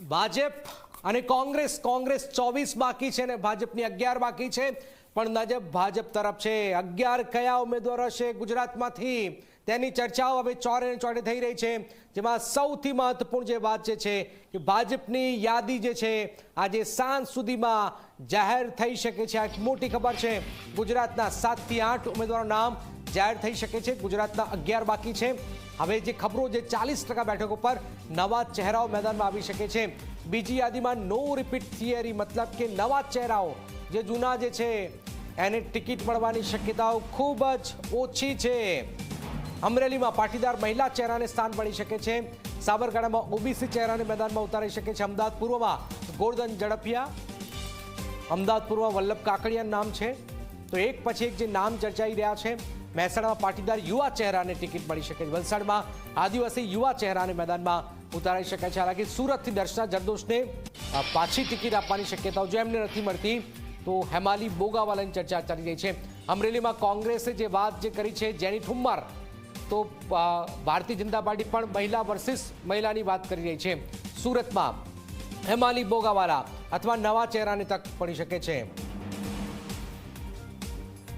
ભાજપ અને કોંગ્રેસ કોંગ્રેસ ચોવીસ બાકી છે અને ભાજપની અગિયાર બાકી છે. પણ નજબ ભાજપ તરફ છે. અગિયાર કયા ઉમેદવારો હશે ગુજરાતમાંથી? તેની ચર્ચાઓ હવે ચોરે ને ચોરે થઈ રહી છે. જેમાં સૌથી મહત્વપૂર્ણ જે વાત છે કે ભાજપની યાદી જે છે, આજે સાંજ સુધીમાં જાહેર થઈ શકે છે. આ મોટી ખબર છે. ગુજરાતના સાતથી આઠ ઉમેદવારો નામ જાહેર થઈ શકે છે. ગુજરાતના અગિયાર બાકી છે. હવે જે ખબરો જે ચાલીસ ટકા બેઠકો પર નવા ચહેરાઓ મેદાનમાં આવી શકે છે. બીજી યાદીમાં નો રિપીટ થિયરી મતલબ કે નવા ચહેરાઓ. જે જૂના જે છે, એને ટિકિટ મળવાની શક્યતાઓ ખૂબ જ ઓછી છે. અમરેલીમાં પાટીદાર મહિલા ચહેરાને સ્થાન મળી શકે છે. સાબરકાંઠામાં ઓબીસી ચહેરાને મેદાનમાં ઉતારી શકે છે. અમદાવાદ પૂર્વમાં ગોરધન ઝડપિયા. અમદાવાદ પૂર્વ વલ્લભ કાકડિયા નામ છે. તો એક પછી એક જે નામ ચર્ચાઈ રહ્યા છે, મહેસાણામાં પાટીદાર યુવા ચહેરાને ટિકિટ મળી શકે છે. વલસાડમાં આદિવાસી યુવા ચહેરાને મેદાનમાં ઉતારી શકાય છે. હાલાકી સુરતથી દર્શના જરદોશને પાછી ટિકિટ આપવાની શક્યતાઓ જો એમને નથી મળતી, તો હેમાલી બોગાવાલાની ચર્ચા ચાલી રહી છે. અમરેલીમાં કોંગ્રેસે જે વાત જે કરી છે, જેની ઠુમ્મર, તો ભારતીય જનતા પાર્ટી પણ મહિલા વર્સિસ મહિલાની વાત કરી રહી છે. સુરતમાં હેમાલી બોગાવાલા અથવા નવા ચહેરાને તક પડી શકે છે.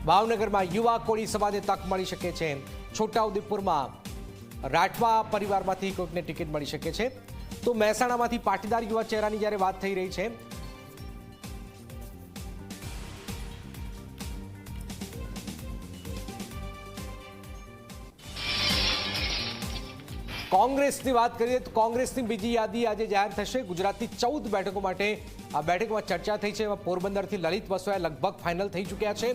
ભાવનગરમાં યુવા કોળી સમાજને તક મળી શકે છે. છોટાઉદેપુરમાં રાઠવા પરિવારમાંથી કોઈકને ટિકિટ મળી શકે છે. તો મહેસાણામાંથી પાટીદાર યુવા ચહેરાની જ્યારે વાત થઈ રહી છે કોંગ્રેસની વાત કરીએ તો કોંગ્રેસની બીજી યાદી આજે જાહેર થશે. ગુજરાતની ચૌદ બેઠકો માટે આ બેઠકમાં ચર્ચા થઈ છે. એમાં પોરબંદરથી લલિત વસોયા લગભગ ફાઇનલ થઈ ચૂક્યા છે.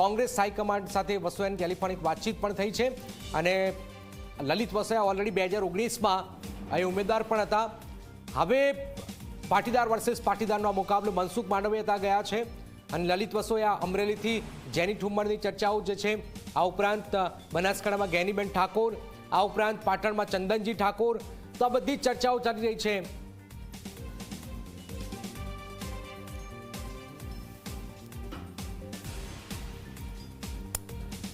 કોંગ્રેસ હાઈકમાન્ડ સાથે વસોયાની ટેલિફોનિક વાતચીત પણ થઈ છે. અને લલિત વસોયા ઓલરેડી બે હજાર ઓગણીસમાં અહીં ઉમેદવાર પણ હતા. હવે પાટીદાર વર્સેસ પાટીદારનો મુકાબલો મનસુખ માંડવીયા ગયા છે. અને લલિત વસોયા અમરેલીથી જેની ઠુમ્મરની ચર્ચાઓ જે છે, આ ઉપરાંત બનાસકાંઠામાં ગેનીબેન ઠાકોર આ ઉપરાંત પાટણમાં ચંદનજી ઠાકોર. તો આ બધી ચર્ચાઓ ચાલી રહી છે.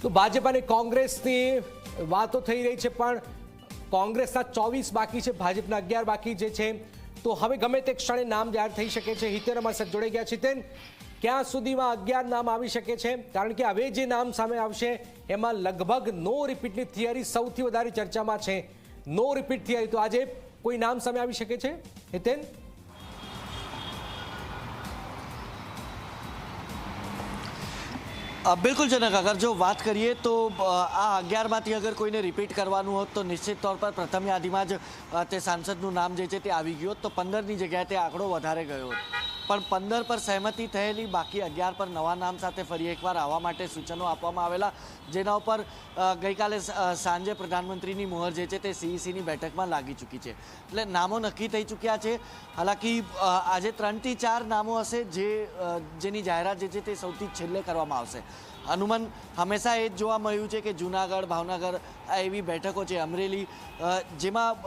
તો ભાજપ અને કોંગ્રેસની વાતો થઈ રહી છે, પણ કોંગ્રેસના ચોવીસ બાકી છે, ભાજપના અગિયાર બાકી જે છે. તો હવે ગમે તે ક્ષણે નામ જાહેર થઈ શકે છે. હિતેન અમારી સાથે જોડાઈ ગયા છે, હિતેન. ક્યાં સુધીમાં અગિયાર નામ આવી શકે છે? કારણ કે હવે જે નામ સામે આવશે, એમાં લગભગ નો રિપીટની થિયરી સૌથી વધારે ચર્ચામાં છે. નો રિપીટ થિયરી, તો આજે કોઈ નામ સામે આવી શકે છે? હિતેન? બિલકુલ જનક, અગર જો વાત કરીએ તો આ અગિયારમાંથી અગર કોઈને રિપીટ કરવાનું હોત તો નિશ્ચિત તौर પર પ્રથમ યાદીમાં જ તે સાંસદનું નામ જે છે તે આવી ગયું હોત. તો પંદરની જગ્યાએ તે આંકડો વધારે ગયો હોત. પણ પંદર પર સહેમતી થયેલી બાકી અગિયાર પર નવા નામ સાથે ફરી એકવાર આવવા માટે સૂચનો આપવામાં આવેલા. જેના ઉપર ગઈકાલે સાંજે પ્રધાનમંત્રીની મોહર જે છે તે સીઈસીની બેઠકમાં લાગી ચૂકી છે. એટલે નામો નક્કી થઈ ચૂક્યા છે. હાલાકી આજે ત્રણથી ચાર નામો હશે જે જેની જાહેરાત જે છે તે સૌથી છેલ્લે કરવામાં આવશે. હનુમાન, હંમેશા એ જ જોવા મળ્યું છે કે જુનાગઢ, ભાવનગર, આ એવી બેઠકો છે, અમરેલી જેમાં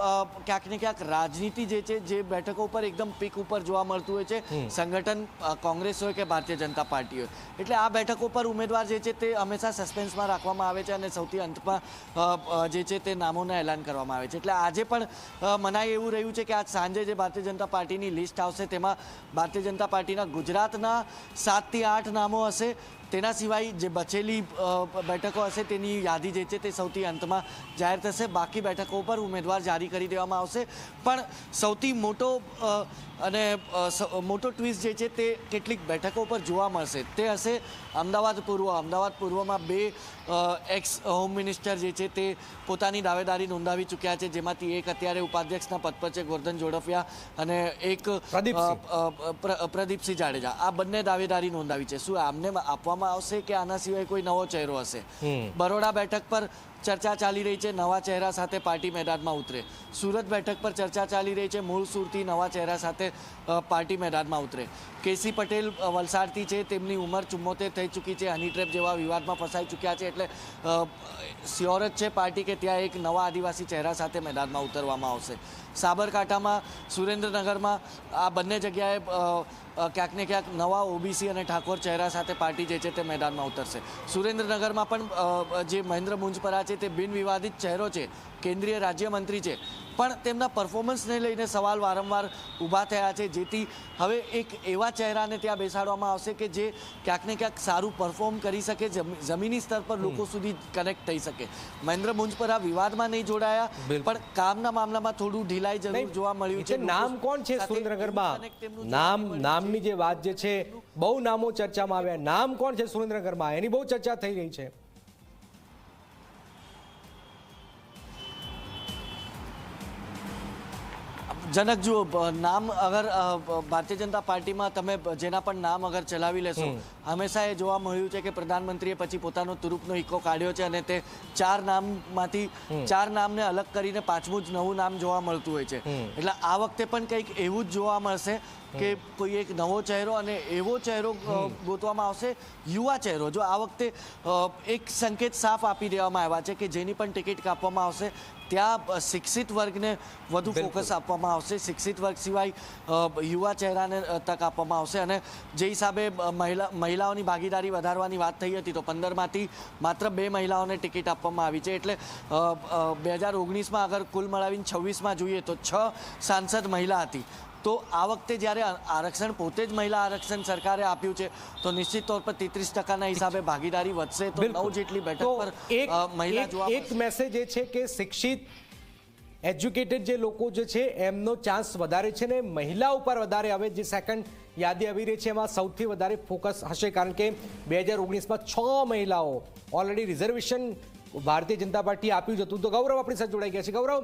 ક્યાંક ને ક્યાંક રાજનીતિ જે છે, જે બેઠકો ઉપર એકદમ પીક ઉપર જોવા મળતું હોય છે. સંગઠન કોંગ્રેસ હોય કે ભારતીય જનતા પાર્ટી હોય. એટલે આ બેઠકો પર ઉમેદવાર જે છે તે હંમેશા સસ્પેન્સમાં રાખવામાં આવે છે અને સૌથી અંતમાં જે છે તે નામોના એલાન કરવામાં આવે છે. એટલે આજે પણ મનાય એવું રહ્યું છે કે આજ સાંજે જે ભારતીય જનતા પાર્ટીની લિસ્ટ આવશે તેમાં ભારતીય જનતા પાર્ટીના ગુજરાતના સાતથી આઠ નામો હશે. તેના સિવાય જે બચેલી બેઠકો હશે તેની યાદી જે છે તે સૌથી અંતમાં જાહેર થશે. બાકી બેઠકો પર ઉમેદવાર જારી કરી દેવામાં આવશે. પણ સૌથી મોટો અને મોટો ટ્વિસ્ટ જે છે તે કેટલીક બેઠકો પર જોવા મળશે. તે હશે અમદાવાદ પૂર્વ. અમદાવાદ પૂર્વમાં બે એક્સ હોમ મિનિસ્ટર જે છે તે પોતાની દાવેદારી નોંધાવી ચૂક્યા છે. જેમાંથી એક અત્યારે ઉપાધ્યક્ષના પદ પર છે ગોરધન જોડફિયા અને એક પ્રદીપસિંહ. જાડેજા. આ બંને દાવેદારી નોંધાવી છે. શું આમને આપવામાં આવશે કે આના સિવાય કોઈ નવો ચહેરો હશે. બરોડા બેઠક પર ચર્ચા ચાલી રહી છે નવા ચહેરા સાથે પાર્ટી મેદાનમાં ઉતરે. સુરત બેઠક પર ચર્ચા ચાલી રહી છે મૂળ સુરતી નવા ચહેરા સાથે પાર્ટી મેદાનમાં ઉતરે. કેસી પટેલ વલસાડથી છે તેમની ઉંમર ચુમ્મોતેર થઈ ચૂકી છે હની ટ્રેપ જેવા વિવાદમાં ફસાઈ ચૂક્યા છે એટલે સ્યોર જ છે પાર્ટી કે ત્યાં એક નવા આદિવાસી ચહેરા સાથે મેદાનમાં ઉતરવામાં આવશે. સાબરકાંઠામાં, સુરેન્દ્રનગરમાં, આ બંને જગ્યાએ ક્યાંક ને ક્યાંક નવા ઓબીસી અને ઠાકોર ચહેરા સાથે પાર્ટી જે છે તે મેદાનમાં ઉતરશે. સુરેન્દ્રનગરમાં પણ જે મહેન્દ્ર મુંજપરા છે તે બિનવિવાદિત ચહેરો છે. કેન્દ્રીય રાજ્યમંત્રી છે. પણ તેમના પરફોર્મન્સને લઈને સવાલ વારંવાર ઊભા થયા છે. જેથી હવે એક એવા ચહેરાને ત્યાં બેસાડવામાં આવશે કે જે ક્યાંક ને ક્યાંક સારું પરફોર્મ કરી શકે જમી- જમીની સ્તર પર લોકો સુધી કનેક્ટ થઈ શકે. મહેન્દ્ર મુંજ પર આ વિવાદમાં નહીં જોડાયા પણ કામના મામલામાં થોડું ઢીલાઈ જરૂર જોવા મળ્યું છે. નામ કોણ છે સુરેન્દ્રનગરમાં નામ નામની જે વાત જે છે બહુ નામો ચર્ચામાં આવ્યા. નામ કોણ છે સુરેન્દ્રનગરમાં એની બહુ ચર્ચા થઈ રહી છે. જનક જુઓ નામ અગર ભારતીય જનતા પાર્ટીમાં તમે જેના પણ નામ અગર ચલાવી લેશો હંમેશા એ જોવા મળ્યું છે કે પ્રધાનમંત્રીએ પછી પોતાનો તુરુપનો ઇકો કાઢ્યો છે અને તે ચાર નામમાંથી ચાર નામને અલગ કરીને પાંચમું જ નવું નામ જોવા મળતું હોય છે. એટલે આ વખતે પણ કંઈક એવું જ જોવા મળશે કે કોઈ એક નવો ચહેરો અને એવો ચહેરો ગોતવામાં આવશે યુવા ચહેરો. જો આ વખતે એક સંકેત સાફ આપી દેવામાં આવ્યા છે કે જેની પણ ટિકિટ કાપવામાં આવશે ત્યાં શિક્ષિત વર્ગને વધુ ફોકસ આપવામાં આવશે. શિક્ષિત વર્ગ સિવાય યુવા ચહેરાને તક આપવામાં આવશે. અને જે હિસાબે મહિલા મહિલાઓની ભાગીદારી વધારવાની વાત થઈ હતી તો પંદરમાંથી માત્ર બે મહિલાઓને ટિકિટ આપવામાં આવી છે. એટલે બે હજાર ઓગણીસમાં અગર કુલ મળાવીને છવ્વીસમાં જોઈએ તો છ સાંસદ મહિલા હતી. તો આ વખતે જ્યારે આરક્ષણ પોતે જ મહિલા આરક્ષણ સરકારે આપ્યું છે તો નિશ્ચિત તોર પર તેત્રીસ ટકાના હિસાબે ભાગીદારી વધશે તો. નવ જેટલી બેઠક પર મહિલા જોવા એક મેસેજ એ છે કે શિક્ષિત એજ્યુકેટેડ જે લોકો જે છે એમનો ચાન્સ વધારે છે ને મહિલા ઉપર વધારે હવે જે સેકન્ડ યાદી આવી રહી છે એમાં સૌથી વધારે ફોકસ હશે. કારણ કે બે હજાર ઓગણીસમાં છ મહિલાઓ already reservation Bharatiya Janata party આપ્યું જ હતું. તો ગૌરવ આપણી સાથે જોડાઈ ગયા છે. ગૌરવ